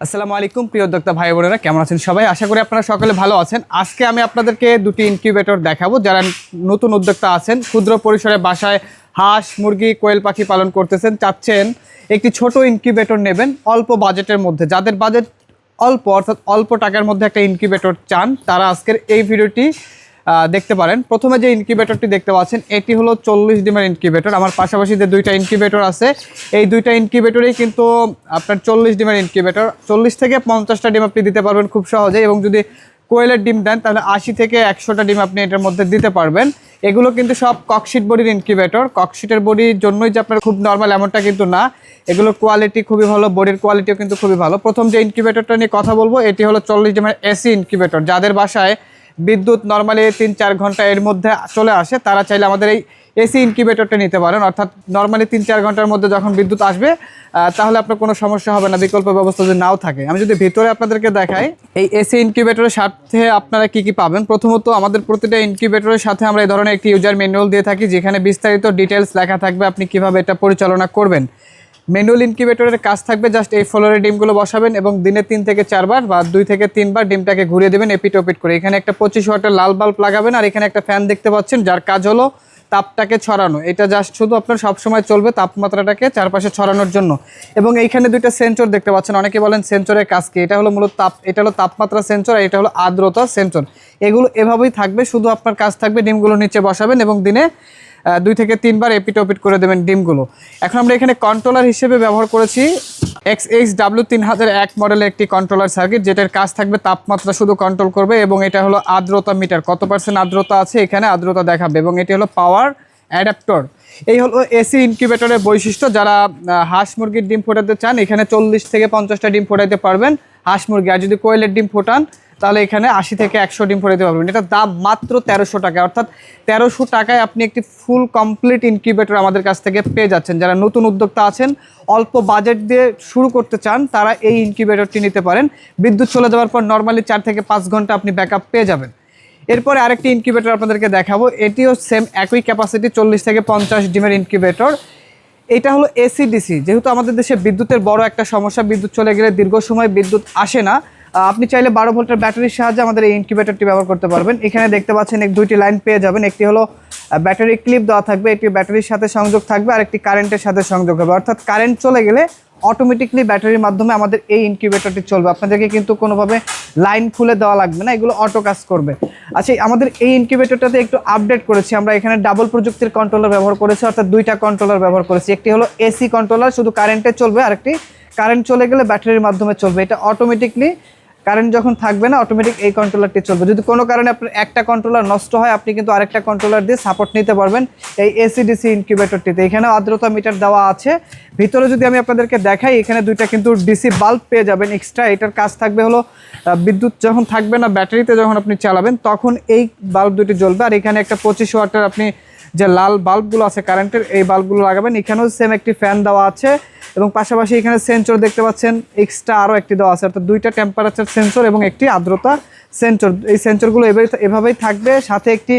আসসালামু আলাইকুম, প্রিয় উদ্যোক্তা ভাই বোনেরা, কেমন আছেন সবাই? আশা করি আপনারা সকলে ভালো আছেন। আজকে আমি আপনাদেরকে দুটি ইনকিউবেটর দেখাবো। যারা নতুন উদ্যোক্তা আছেন, ক্ষুদ্র পরিসরে বাসায় হাঁস, মুরগি, কোয়েল পাখি পালন করতেছেন, চাচ্ছেন একটি ছোট ইনকিউবেটর নেবেন অল্প বাজেটের মধ্যে। যাদের বাজেট অল্প, অর্থাৎ অল্প টাকার মধ্যে একটা ইনকিউবেটর চান, তারা আজকের এই ভিডিওটি দেখতে পারেন। প্রথমে যে ইনকিউবেটরটি দেখতে পাচ্ছেন, এটি হলো চল্লিশ ডিমের ইনকিউবেটর আমার পাশাপাশি যে দুইটা ইনকিউবেটর আছে, এই দুইটা ইনকিউবেটরেই কিন্তু আপনার চল্লিশ ডিমের ইনকিউবেটর চল্লিশ থেকে পঞ্চাশটা ডিম আপনি দিতে পারবেন খুব সহজে এবং যদি কোয়েলের ডিম দেন, তাহলে আশি থেকে একশোটা ডিম আপনি এটার মধ্যে দিতে পারবেন। এগুলো কিন্তু সব ককশিট বডির ইনকিউবেটর ককশিটের বডির জন্যই যে আপনার খুব নর্মাল এমনটা কিন্তু না। এগুলোর কোয়ালিটি খুবই ভালো, বডির কোয়ালিটিও কিন্তু খুবই ভালো। প্রথম যে ইনকিউবেটরটা নিয়ে কথা বলব, এটি হলো চল্লিশ ডিমের এসি ইনকিউবেটর যাদের বাসায় বিদ্যুৎ নর্মালি তিন, চার ঘণ্টা এর মধ্যে চলে আসে। তারা চাইলে আমাদের এই এসি ইনকিউবেটরটা নিতে পারেন। অর্থাৎ নর্মালি তিন, চার ঘণ্টার মধ্যে যখন বিদ্যুৎ আসবে তাহলে আপনার কোনো সমস্যা হবে না। বিকল্প ব্যবস্থা যদি নাও থাকে। আমি যদি ভিতরে আপনাদেরকে দেখাই, এই এসি ইনকিউবেটরের সাথে আপনারা কি কি পাবেন? প্রথমত আমাদের প্রতিটা ইনকিউবেটরের সাথে আমরা এই ধরনের একটি ইউজার ম্যানুয়াল দিয়ে থাকি, যেখানে বিস্তারিত ডিটেলস লেখা থাকবে। আপনি কীভাবে এটা পরিচালনা করবেন? ম্যানুয়াল ইনকিউবেটরের কাজ থাকবে জাস্ট এই ফ্লোরে ডিমগুলো বসাবেন এবং দিনে তিন থেকে চারবার বা দুই থেকে তিনবার ডিমটাকে ঘুরিয়ে দেবেন এপিট ওপিট করে। এখানে একটা পঁচিশ ওয়াটের লাল বাল্ব লাগাবেন আর এখানে একটা ফ্যান দেখতে পাচ্ছেন, যার কাজ হলো তাপটাকে ছড়ানো। এটা জাস্ট শুধু আপনার সবসময় চলবে তাপমাত্রাটাকে চারপাশে ছড়ানোর জন্য। এবং এইখানে দুইটা সেন্সর দেখতে পাচ্ছেন, অনেকে বলেন সেন্সরের কাজ কি? এটা হলো মূলত তাপ, এটা হলো তাপমাত্রা সেন্সর আর এটা হলো আর্দ্রতা সেন্সর। এগুলো এভাবেই থাকবে, শুধু আপনার কাজ থাকবে ডিমগুলো নিচে বসাবেন এবং দিনে দুই থেকে তিনবার এপিট ওপিট করে দেবেন ডিমগুলো। এখন আমরা এখানে কন্ট্রোলার হিসেবে ব্যবহার করেছি এক্স এইচ ডাব্লিউ তিন হাজার এক মডেলের একটি কন্ট্রোলার সার্কিট যেটার কাজ থাকবে তাপমাত্রা শুধু কন্ট্রোল করবে এবং এটা হলো আর্দ্রতা মিটার কত পার্সেন্ট আর্দ্রতা আছে এখানে আর্দ্রতা দেখাবে এবং এটি হলো পাওয়ার অ্যাডাপ্টর এই হলো এসি ইনকিউবেটরের বৈশিষ্ট্য। যারা হাঁস মুরগির ডিম ফোটাতে চান, এখানে চল্লিশ থেকে পঞ্চাশটা ডিম ফোটাতে পারবেন হাঁস মুরগি। আর যদি কোয়েলের ডিম ফোটান তাহলে এখানে আশি থেকে একশো ডিম ফোটাতে পারবেন। এটার দাম মাত্র তেরোশো টাকা অর্থাৎ তেরোশো টাকায় আপনি একটি ফুল কমপ্লিট ইনকিউবেটর আমাদের কাছ থেকে পেয়ে যাচ্ছেন। যারা নতুন উদ্যোক্তা আছেন, অল্প বাজেট দিয়ে শুরু করতে চান, তারা এই ইনকিউবেটরটি নিতে পারেন। বিদ্যুৎ চলে যাওয়ার পর নর্মালি চার থেকে পাঁচ ঘণ্টা আপনি ব্যাকআপ পেয়ে যাবেন। এরপরে আরেকটি ইনকিউবেটর আপনাদেরকে দেখাবো। এটিও সেম একই ক্যাপাসিটি চল্লিশ থেকে পঞ্চাশ ডিমের ইনকিউবেটর এটা হলো এসিডিসি যেহেতু আমাদের দেশে বিদ্যুতের বড় একটা সমস্যা, বিদ্যুৎ চলে গেলে দীর্ঘ সময় বিদ্যুৎ আসে না আপনি চাইলে বারো ভোল্টের ব্যাটারির সাহায্যে আমাদের এই ইনকিউবেটরটি ব্যবহার করতে পারবেন। এখানে দেখতে পাচ্ছেন এক দুইটি লাইন পেয়ে যাবেন। একটি হলো ব্যাটারি ক্লিপ দেওয়া থাকবে, একটি ব্যাটারির সাথে সংযোগ থাকবে, আর একটি কারেন্টের সাথে সংযোগ হবে। অর্থাৎ কারেন্ট চলে গেলে অটোমেটিকলি ব্যাটারির মাধ্যমে আমাদের এই ইনকিউবেটরটি চলবে। আপনাদেরকে কিন্তু কোনোভাবে লাইন খুলে দেওয়া লাগবে না, এগুলো অটো কাজ করবে। আচ্ছা আমাদের এই ইনকিউবেটরটাতে একটু আপডেট করেছি। আমরা এখানে ডাবল প্রযুক্তির কন্ট্রোলার ব্যবহার করেছি, অর্থাৎ দুইটা কন্ট্রোলার ব্যবহার করেছি। একটি হলো এসি কন্ট্রোলার শুধু কারেন্টে চলবে, আরেকটি কারেন্ট চলে গেলে ব্যাটারির মাধ্যমে চলবে। এটা অটোমেটিকলি কারেন্ট যখন থাকবে না অটোমেটিক এই কন্ট্রোলারটি চলবে। যদি কোনো কারণে আপনার একটা কন্ট্রোলার নষ্ট হয়, আপনি কিন্তু আরেকটা কন্ট্রোলার দিয়ে সাপোর্ট নিতে পারবেন এই এসিডিসি ইনকিউবেটরটিতে এখানে আর্দ্রতা মিটার দেওয়া আছে। ভিতরে যদি আমি আপনাদেরকে দেখাই, এখানে দুইটা কিন্তু ডিসি বাল্ব পেয়ে যাবেন এক্সট্রা এটার কাজ থাকবে হলো বিদ্যুৎ যখন থাকবে না, ব্যাটারিতে যখন আপনি চালাবেন, তখন এই বাল্ব দুটি জ্বলবে। আর এখানে একটা পঁচিশ ওয়াটের আপনি যে লাল বাল্বগুলো আছে কারেন্টের এই বাল্বগুলো লাগাবেন। এখানেও সেম একটি ফ্যান দেওয়া আছে। এবং পাশাপাশি এখানে সেন্সর দেখতে পাচ্ছেন এক্সট্রা আরও একটি দেওয়া আছে, অর্থাৎ দুইটা টেম্পারেচার সেন্সর এবং একটি আর্দ্রতা সেন্সর এই সেন্সরগুলো এভাবে এভাবেই থাকবে। সাথে একটি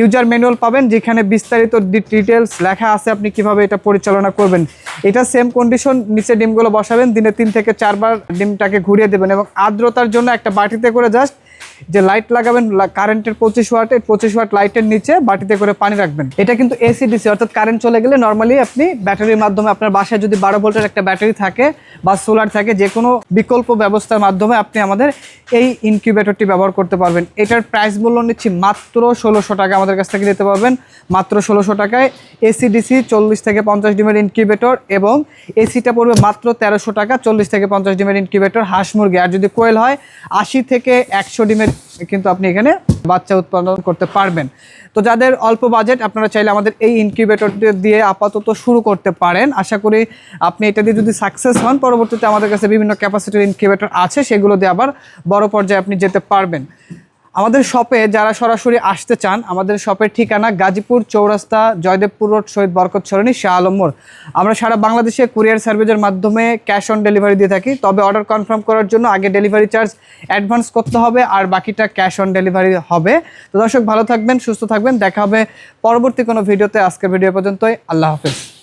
ইউজার ম্যানুয়াল পাবেন, যেখানে বিস্তারিত ডিটেলস লেখা আছে, আপনি কীভাবে এটা পরিচালনা করবেন। এটা সেম কন্ডিশন নিচে ডিমগুলো বসাবেন, দিনে তিন থেকে চারবার ডিমটাকে ঘুরিয়ে দেবেন এবং আর্দ্রতার জন্য একটা বাটিতে করে জাস্ট যে লাইট লাগাবেন কারেন্টের পঁচিশ ওয়াটের পঁচিশ ওয়াট লাইটের নিচে বাটিতে করে পানি রাখবেন। এটা কিন্তু এসি ডিসি অর্থাৎ কারেন্ট চলে গেলে নর্মালি আপনি ব্যাটারির মাধ্যমে আপনার বাসায় যদি বারো ভোল্টের একটা ব্যাটারি থাকে বা সোলার থাকে, যে কোনো বিকল্প ব্যবস্থার মাধ্যমে আপনি আমাদের এই ইনকিউবেটরটি ব্যবহার করতে পারবেন। এটার প্রাইস মূল্য নিচ্ছি মাত্র ষোলোশো টাকা, আমাদের কাছ থেকে নিতে পারবেন। মাত্র ষোলোশো টাকায় এসি ডিসি চল্লিশ থেকে পঞ্চাশ ডিমের ইনকিউবেটর এবং এসিটা পড়বে মাত্র তেরোশো টাকা, চল্লিশ থেকে পঞ্চাশ ডিমের ইনকিউবেটর হাঁস মুরগি। আর যদি কোয়েল হয়, আশি থেকে একশো ডিমের কিন্তু আপনি এখানে বাচ্চা উৎপাদন করতে পারবেন। তো যাদের অল্প বাজেট আপনারা চাইলে আমাদের এই ইনকিউবেটরটি দিয়ে আপাতত শুরু করতে পারেন। আশা করি আপনি এটা দিয়ে যদি সাকসেস হন, পরবর্তীতে আমাদের কাছে বিভিন্ন ক্যাপাসিটির ইনকিউবেটর আছে, সেগুলো দিয়ে আবার বড় পর্যায়ে আপনি যেতে পারবেন। আমাদের শপে যারা সরাসরি আসতে চান, আমাদের শপের ঠিকানা গাজীপুর চৌরাস্তা, জয়দেবপুর রোড, শহীদ বরকত সরণি, শাহ আলম মোড়। আমরা সারা বাংলাদেশে কুরিয়ার সার্ভিসের মাধ্যমে ক্যাশ অন ডেলিভারি দিয়ে থাকি। তবে অর্ডার কনফার্ম করার জন্য আগে ডেলিভারি চার্জ অ্যাডভান্স করতে হবে আর বাকিটা ক্যাশ অন ডেলিভারি হবে। তো দর্শক, ভালো থাকবেন, সুস্থ থাকবেন। দেখা হবে পরবর্তী কোনো ভিডিওতে আজকের ভিডিও পর্যন্তই। আল্লাহ হাফেজ।